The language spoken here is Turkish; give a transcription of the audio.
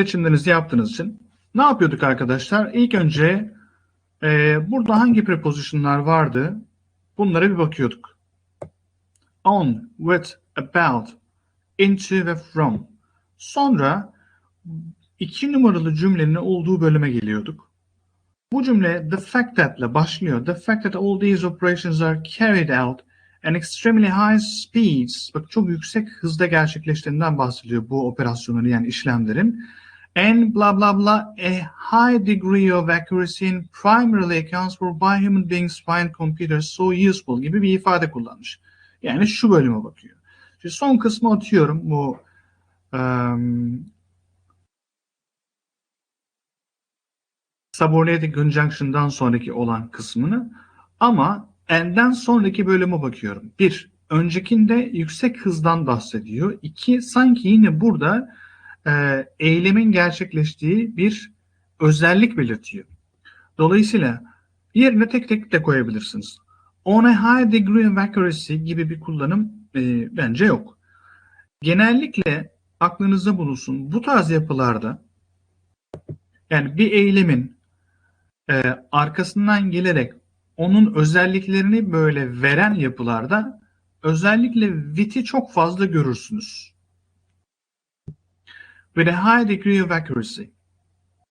seçimlerinizi yaptığınız için ne yapıyorduk arkadaşlar? İlk önce e, burada hangi prepositionlar vardı? Bunlara bir bakıyorduk. On, with, about, into ve from. Sonra iki numaralı cümlenin olduğu bölüme geliyorduk. Bu cümle the fact that ile başlıyor. The fact that all these operations are carried out at extremely high speeds. Bak çok yüksek hızda gerçekleştiğinden bahsediyor bu operasyonların yani işlemlerin. And blah blah blah a high degree of accuracy in primarily accounts for by human beings find computers so useful gibi bir ifade kullanmış. Yani şu bölüme bakıyor. Şimdi son kısmı atıyorum bu um, subordinated conjunction'dan sonraki olan kısmını ama and'den sonraki bölüme bakıyorum. Bir, öncekinde yüksek hızdan bahsediyor. İki, sanki yine burada e, eylemin gerçekleştiği bir özellik belirtiyor. Dolayısıyla yerine tek tek de koyabilirsiniz. On a high degree of accuracy gibi bir kullanım e, bence yok. Genellikle aklınızda bulunsun bu tarz yapılarda yani bir eylemin e, arkasından gelerek onun özelliklerini böyle veren yapılarda özellikle with'i çok fazla görürsünüz. With a high degree of accuracy.